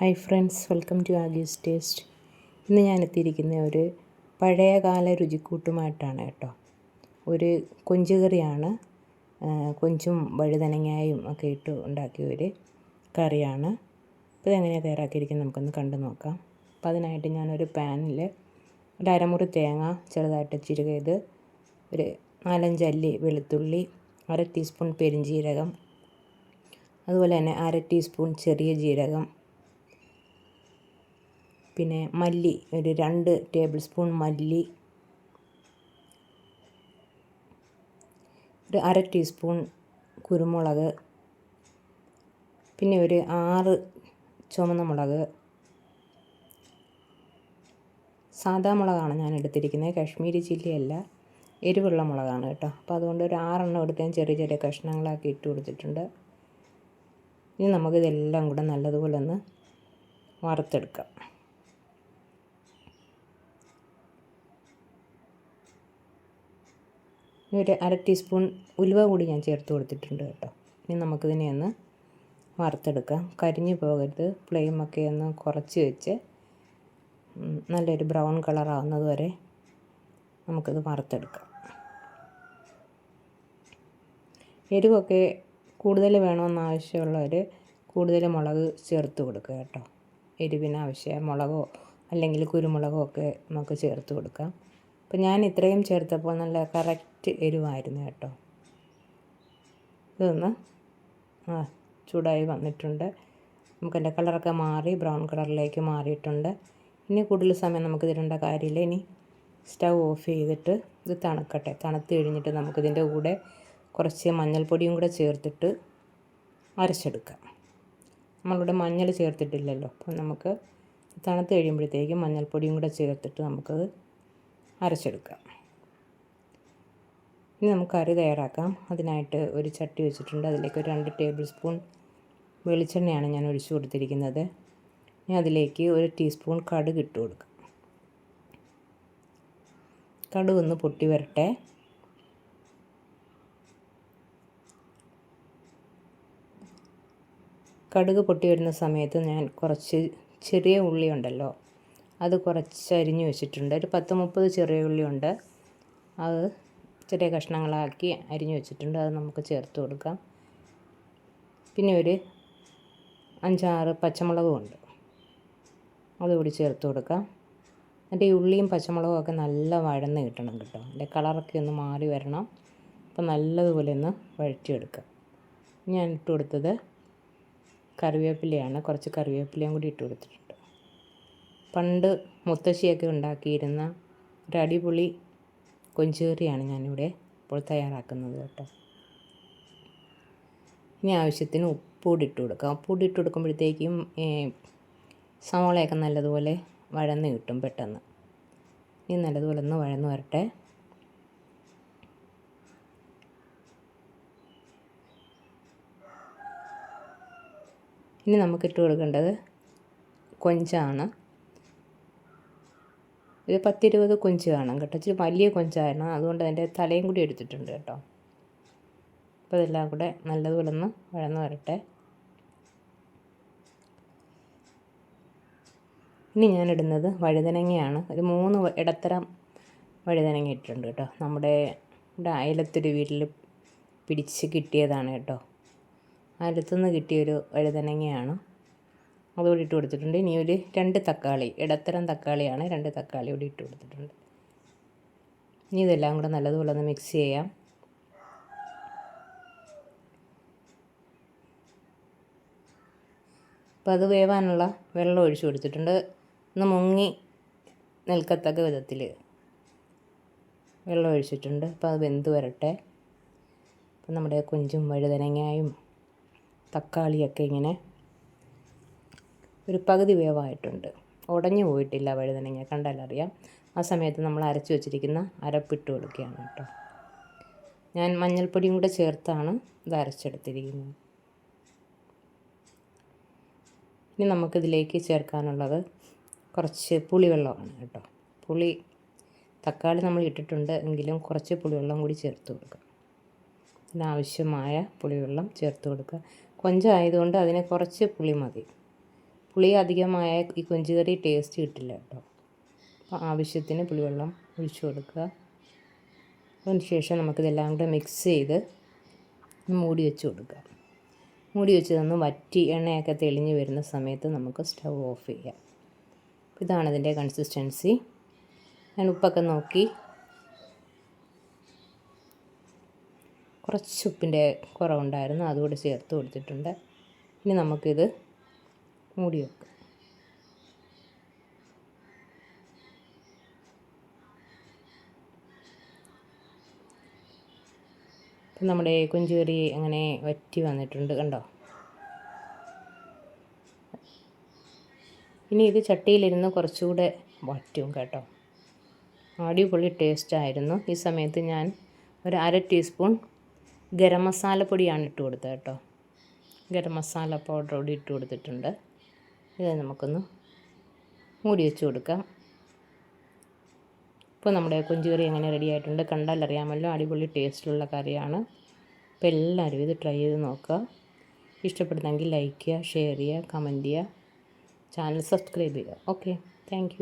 Hi friends welcome to ആഗ്യൂസ് taste. ഇന്ന് ഞാൻ എത്തിയിരിക്കുന്ന ഒരു പഴയകാല രുചിക്കൂട്ടുമായിട്ടാണ് കേട്ടോ. ഒരു കൊഞ്ചുകറിയാണ് കൊഞ്ചും വഴുതനങ്ങായും ഒക്കെ ഇട്ട് ഉണ്ടാക്കിയ ഒരു കറിയാണ്. അപ്പോൾ ഇതെങ്ങനെയാണ് തയ്യാറാക്കിയിരിക്കുന്നത് നമുക്കൊന്ന് കണ്ടു നോക്കാം. അപ്പോൾ അതിനായിട്ട് ഞാനൊരു പാനിൽ ഒരു അരമുറി തേങ്ങ ചെറുതായിട്ട് ചിരുകയത് ഒരു നാലഞ്ച് അല്ലി വെളുത്തുള്ളി അര ടീസ്പൂൺ പെരിഞ്ജീരകം അതുപോലെ തന്നെ അര ടീസ്പൂൺ ചെറിയ ജീരകം പിന്നെ മല്ലി ഒരു രണ്ട് ടേബിൾ സ്പൂൺ മല്ലി ഒരു അര ടീസ്പൂൺ കുരുമുളക് പിന്നെ ഒരു ആറ് ചുമന്ന മുളക്. സാദാ മുളകാണ് ഞാൻ എടുത്തിരിക്കുന്നത്. കാശ്മീരി ചില്ലിയല്ല എരിവുള്ള മുളകാണ് കേട്ടോ. അപ്പോൾ അതുകൊണ്ട് ഒരു ആറെണ്ണം എടുത്ത് ഞാൻ ചെറിയ ചെറിയ കഷ്ണങ്ങളാക്കി ഇട്ട് കൊടുത്തിട്ടുണ്ട്. ഇനി നമുക്കിതെല്ലാം കൂടെ നല്ലതുപോലെ ഒന്ന് വറുത്തെടുക്കാം. ഒരു അര ടീസ്പൂൺ ഉലുവ കൂടി ഞാൻ ചേർത്ത് കൊടുത്തിട്ടുണ്ട് കേട്ടോ. ഇനി നമുക്കിതിനെ ഒന്ന് വറുത്തെടുക്കാം. കരിഞ്ഞു പോകരുത്. ഫ്ലെയിമൊക്കെ ഒന്ന് കുറച്ച് വെച്ച് നല്ലൊരു ബ്രൗൺ കളർ ആവുന്നത് വരെ നമുക്കിത് വറുത്തെടുക്കാം. എരിവൊക്കെ കൂടുതൽ വേണമെന്ന് ആവശ്യമുള്ളവർ കൂടുതൽ മുളക് ചേർത്ത് കൊടുക്കുക കേട്ടോ. എരിവിന് മുളകോ അല്ലെങ്കിൽ കുരുമുളകോ ഒക്കെ നമുക്ക് ചേർത്ത് കൊടുക്കാം. അപ്പം ഞാൻ ഇത്രയും ചേർത്തപ്പോൾ നല്ല കറക്റ്റ് എരിവായിരുന്നു കേട്ടോ. ഇതൊന്ന് ആ ചൂടായി വന്നിട്ടുണ്ട്. നമുക്കതിന്റെ കളറൊക്കെ മാറി ബ്രൗൺ കളറിലേക്ക് മാറിയിട്ടുണ്ട്. ഇനി കൂടുതൽ സമയം നമുക്ക് ഇതിടേണ്ട കാര്യമില്ല. ഇനി സ്റ്റൗ ഓഫ് ചെയ്തിട്ട് ഇത് തണുക്കട്ടെ. തണുത്ത് കഴിഞ്ഞിട്ട് നമുക്കിതിന്റെ കൂടെ കുറച്ച് മഞ്ഞൾപ്പൊടിയും കൂടെ ചേർത്തിട്ട് അരച്ചെടുക്കാം. നമ്മളിവിടെ മഞ്ഞൾ ചേർത്തിട്ടില്ലല്ലോ. അപ്പം നമുക്ക് തണുത്ത് കഴിയുമ്പോഴത്തേക്കും മഞ്ഞൾപ്പൊടിയും കൂടെ ചേർത്തിട്ട് നമുക്കത് അരച്ചെടുക്കാം ഇനി നമുക്ക് കറി തയ്യാറാക്കാം. അതിനായിട്ട് ഒരു ചട്ടി വെച്ചിട്ടുണ്ട്. അതിലേക്ക് ഒരു രണ്ട് ടേബിൾ സ്പൂൺ വെളിച്ചെണ്ണയാണ് ഞാൻ ഒഴിച്ചു കൊടുത്തിരിക്കുന്നത്. ഇനി അതിലേക്ക് ഒരു ടീസ്പൂൺ കടുക് ഇട്ട് കൊടുക്കാം. കടുക് ഒന്ന് പൊട്ടി വരട്ടെ. കടുക് പൊട്ടി വരുന്ന സമയത്ത് ഞാൻ കുറച്ച് ചെറിയ ഉള്ളി ഉണ്ടല്ലോ അത് കുറച്ച് അരിഞ്ഞു വെച്ചിട്ടുണ്ട്. ഒരു പത്ത് മുപ്പത് ചെറിയ ഉള്ളിയുണ്ട് അത് ചെറിയ കഷ്ണങ്ങളാക്കി അരിഞ്ഞു വെച്ചിട്ടുണ്ട്. അത് നമുക്ക് ചേർത്ത് കൊടുക്കാം. പിന്നെ ഒരു അഞ്ചാറ് പച്ചമുളകും ഉണ്ട്. അതുകൂടി ചേർത്ത് കൊടുക്കാം. എന്നിട്ട് ഈ ഉള്ളിയും പച്ചമുളകും ഒക്കെ നല്ല വഴന്ന് കിട്ടണം കേട്ടോ. അതിന്റെ കളറൊക്കെ ഒന്ന് മാറി വരണം. അപ്പോൾ നല്ലതുപോലെ ഒന്ന് വഴറ്റിയെടുക്കാം. ഞാൻ ഇട്ട് കൊടുത്തത് കറിവേപ്പിലയാണ്. കുറച്ച് കറിവേപ്പിലയും കൂടി ഇട്ട് കൊടുത്തിട്ടുണ്ട്. പണ്ട് മുത്തശ്ശിയൊക്കെ ഉണ്ടാക്കിയിരുന്ന ഒരു അടിപൊളി കൊഞ്ചേറിയാണ് ഞാനിവിടെ ഇപ്പോൾ തയ്യാറാക്കുന്നത് കേട്ടോ. ഇനി ആവശ്യത്തിന് ഉപ്പൂടി ഇട്ട് കൊടുക്കാം. ഉപ്പൂടി ഇട്ട് കൊടുക്കുമ്പോഴത്തേക്കും സവോളയൊക്കെ നല്ലതുപോലെ വഴന്ന് കിട്ടും പെട്ടെന്ന്. ഇനി നല്ലതുപോലെ ഒന്ന് വഴന്ന് വരട്ടെ. ഇനി നമുക്കിട്ട് കൊടുക്കേണ്ടത് കൊഞ്ചാണ്. ഒരു പത്തിരുപത് കൊഞ്ച് കാണാം കേട്ടോ. ഇച്ചിരി വലിയ കൊഞ്ചാണ് അതുകൊണ്ട് അതിന്റെ തലയും കൂടി എടുത്തിട്ടുണ്ട് കേട്ടോ. അപ്പോൾ ഇതെല്ലാം കൂടെ നല്ലതുപോലെ ഒന്ന് വഴന്ന് വരട്ടെ. ഇനി ഞാനിടുന്നത് വഴുതനങ്ങയാണ്. ഒരു മൂന്ന് ഇടത്തരം വഴുതനങ്ങ ഇട്ടിട്ടുണ്ട് കേട്ടോ. നമ്മുടെ ഇവിടെ അയലത്തൊരു വീട്ടിൽ പിടിച്ച് കിട്ടിയതാണ് കേട്ടോ. അയലത്തുനിന്ന് കിട്ടിയൊരു വഴുതനങ്ങയാണ്. അതുകൂടി ഇട്ട് കൊടുത്തിട്ടുണ്ട്. ഇനി ഒരു രണ്ട് തക്കാളി ഇടത്തരം തക്കാളിയാണ് രണ്ട് തക്കാളി കൂടി ഇട്ട് കൊടുത്തിട്ടുണ്ട്. ഇനി ഇതെല്ലാം കൂടെ നല്ലതുപോലെ ഒന്ന് മിക്സ് ചെയ്യാം. അപ്പോൾ അത് വേവാനുള്ള വെള്ളം ഒഴിച്ചു കൊടുത്തിട്ടുണ്ട്. ഒന്ന് മുങ്ങി നിൽക്കത്തക്ക വിധത്തിൽ വെള്ളം ഒഴിച്ചിട്ടുണ്ട്. അപ്പോൾ അത് വെന്ത് വരട്ടെ. അപ്പം നമ്മുടെ കൊഞ്ചും വഴുതനങ്ങായും തക്കാളിയൊക്കെ ഇങ്ങനെ ഒരു പകുതി വേവായിട്ടുണ്ട്. ഉടഞ്ഞു പോയിട്ടില്ല വഴുതനങ്ങ. കണ്ടാലറിയാം. ആ സമയത്ത് നമ്മൾ അരച്ചു വച്ചിരിക്കുന്ന അരപ്പിട്ട് കൊടുക്കുകയാണ് കേട്ടോ. ഞാൻ മഞ്ഞൾപ്പൊടിയും കൂടെ ചേർത്താണ് ഇത് അരച്ചെടുത്തിരിക്കുന്നത്. ഇനി നമുക്കിതിലേക്ക് ചേർക്കാനുള്ളത് കുറച്ച് പുളിവെള്ളമാണ് കേട്ടോ. പുളി തക്കാളി നമ്മൾ ഇട്ടിട്ടുണ്ട് എങ്കിലും കുറച്ച് പുളിവെള്ളം കൂടി ചേർത്ത് കൊടുക്കുക. ഇതിനാവശ്യമായ പുളിവെള്ളം ചേർത്ത് കൊടുക്കുക. കൊഞ്ചായതുകൊണ്ട് അതിനെ കുറച്ച് പുളി മതി. പുളി അധികമായ ഈ കൊഞ്ചുകറി ടേസ്റ്റ് കിട്ടില്ല കേട്ടോ. അപ്പോൾ ആവശ്യത്തിന് പുളിവെള്ളം ഒഴിച്ചു കൊടുക്കുക. അതിന് ശേഷം നമുക്കിതെല്ലാം കൂടെ മിക്സ് ചെയ്ത് മൂടി വെച്ച് കൊടുക്കുക. മൂടി വെച്ച് തന്ന് വറ്റി എണ്ണയൊക്കെ തെളിഞ്ഞ് വരുന്ന സമയത്ത് നമുക്ക് സ്റ്റവ് ഓഫ് ചെയ്യാം. ഇതാണ് ഇതിന്റെ കൺസിസ്റ്റൻസി ഞാൻ ഉപ്പൊക്കെ നോക്കി. കുറച്ച് ഉപ്പിന്റെ കുറവുണ്ടായിരുന്നു അതുകൂടെ ചേർത്ത് കൊടുത്തിട്ടുണ്ട്. ഇനി നമുക്കിത് മൂടി വെക്കുക ഇപ്പം നമ്മുടെ കുഞ്ചുകറി അങ്ങനെ വറ്റി വന്നിട്ടുണ്ട് കണ്ടോ? ഇനി ഇത് ചട്ടിയിലിരുന്ന് കുറച്ചുകൂടെ വറ്റും കേട്ടോ. അടിപൊളി ടേസ്റ്റായിരുന്നു ഈ സമയത്ത് ഞാൻ ഒരു അര ടീസ്പൂൺ ഗരം മസാലപ്പൊടിയാണ് ഇട്ട് കൊടുത്തത് കേട്ടോ. ഗരം മസാല പൗഡർ കൂടി ഇട്ട് കൊടുത്തിട്ടുണ്ട്. ഇത് നമുക്കൊന്ന് മൂടി വെച്ച് കൊടുക്കാം. ഇപ്പോൾ നമ്മുടെ കൊഞ്ചുകറി എങ്ങനെ റെഡി ആയിട്ടുണ്ട് കണ്ടാൽ അറിയാമല്ലോ. അടിപൊളി ടേസ്റ്റുള്ള കറിയാണ്. അപ്പോൾ എല്ലാവരും ഇത് ട്രൈ ചെയ്ത് നോക്കുക. ഇഷ്ടപ്പെടുന്നെങ്കിൽ ലൈക്ക് ചെയ്യുക ഷെയർ ചെയ്യുക കമന്റ് ചെയ്യുക. ചാനൽ സബ്സ്ക്രൈബ് ചെയ്യുക. Okay thank